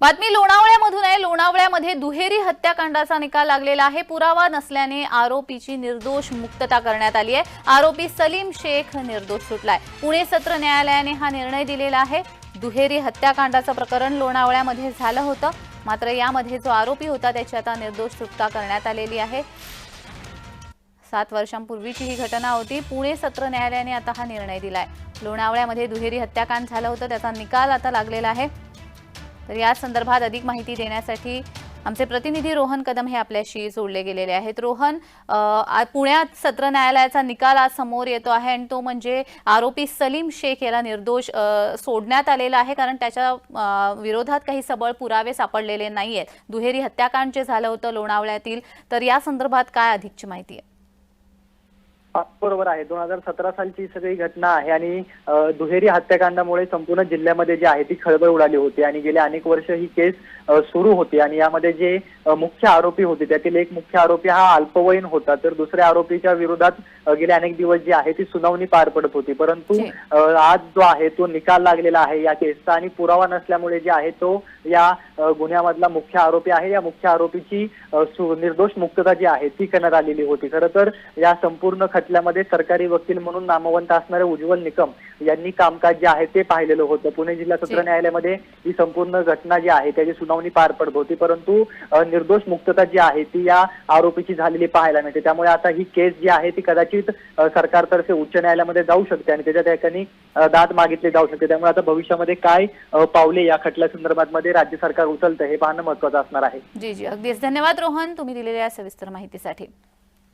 बातमी लोणावळ्यामधून आहे. लोणावळ्यामध्ये दुहेरी हत्याकांडाचा निकाल लागलेला आहे. पुरावा नसल्याने आरोपीची निर्दोष मुक्तता करण्यात आली आहे. आरोपी सलीम शेख निर्दोष सुटलाय. पुणे सत्र न्यायालयाने हा निर्णय दिलेला आहे. दुहेरी हत्याकांडाचं प्रकरण लोणावळ्यामध्ये झालं होतं. मात्र यामध्ये जो आरोपी होता त्याची आता निर्दोष सुटका करण्यात आलेली आहे. सात वर्षांपूर्वीची ही घटना होती. पुणे सत्र न्यायालयाने आता हा निर्णय दिलाय. लोणावळ्यामध्ये दुहेरी हत्याकांड झालं होतं. त्याचा निकाल आता लागलेला आहे. तर या संदर्भात अधिक माहिती देण्यासाठी आमचे प्रतिनिधी रोहन कदम हे आपल्याशी जोडले गेलेले आहेत. रोहन पुण्यात सत्र न्यायालयाचा निकाल आज समोर येतो आहे आणि तो म्हणजे आरोपी सलीम शेख याला निर्दोष सोडण्यात आलेला आहे कारण त्याच्या विरोधात काही सबळ पुरावे सापडलेले नाही आहेत दुहेरी हत्याकांड जे झालं होतं लोणावळ्यातील तर या संदर्भात काय अधिकची माहिती आहे? बरोबर आहे. दोन हजार सतरा सालची सगळी घटना आहे आणि दुहेरी हत्याकांडामुळे संपूर्ण जिल्ह्यामध्ये जी आहे ती खळबळ उडाली होती आणि गेले अनेक वर्ष ही केस सुरू होती आणि यामध्ये जे मुख्य आरोपी होते त्यातील एक मुख्य आरोपी हा अल्पवयीन होता. तर दुसऱ्या आरोपीच्या विरोधात गेले अनेक दिवस जी आहे ती सुनावणी पार पडत होती. परंतु आज जो आहे तो निकाल लागलेला आहे या केसचा आणि पुरावा नसल्यामुळे जे आहे तो या गुन्ह्यामधला मुख्य आरोपी आहे. या मुख्य आरोपीची निर्दोष मुक्तता जी आहे ती करण्यात आलेली होती. खरं तर या संपूर्ण खटल्यामध्ये सरकारी वकील म्हणून नामवंत असणारे उज्ज्वल निकम यांनी कामकाज जे आहे ते पाहिलेलं होतं. पुणे जिल्हा सत्र. न्यायालयामध्ये ही संपूर्ण घटना जी आहे त्याची सुनावणी पार पडत होती. परंतु निर्दोष मुक्तता जी आहे ती या आरोपीची झालेली पाहायला मिळते. त्यामुळे आता ही केस जी आहे ती कदाचित सरकारतर्फे उच्च न्यायालयामध्ये जाऊ शकते आणि त्याच्या ठिकाणी दाद मागितले जाऊ शकते. त्यामुळे आता भविष्यामध्ये काय पावले या खटल्या संदर्भात मध्ये राज्य सरकार उचलतं हे पाहणं महत्वाचं असणार आहे. जी जी. अगदीच. धन्यवाद रोहन. तुम्ही दिलेल्या सविस्तर माहितीसाठी.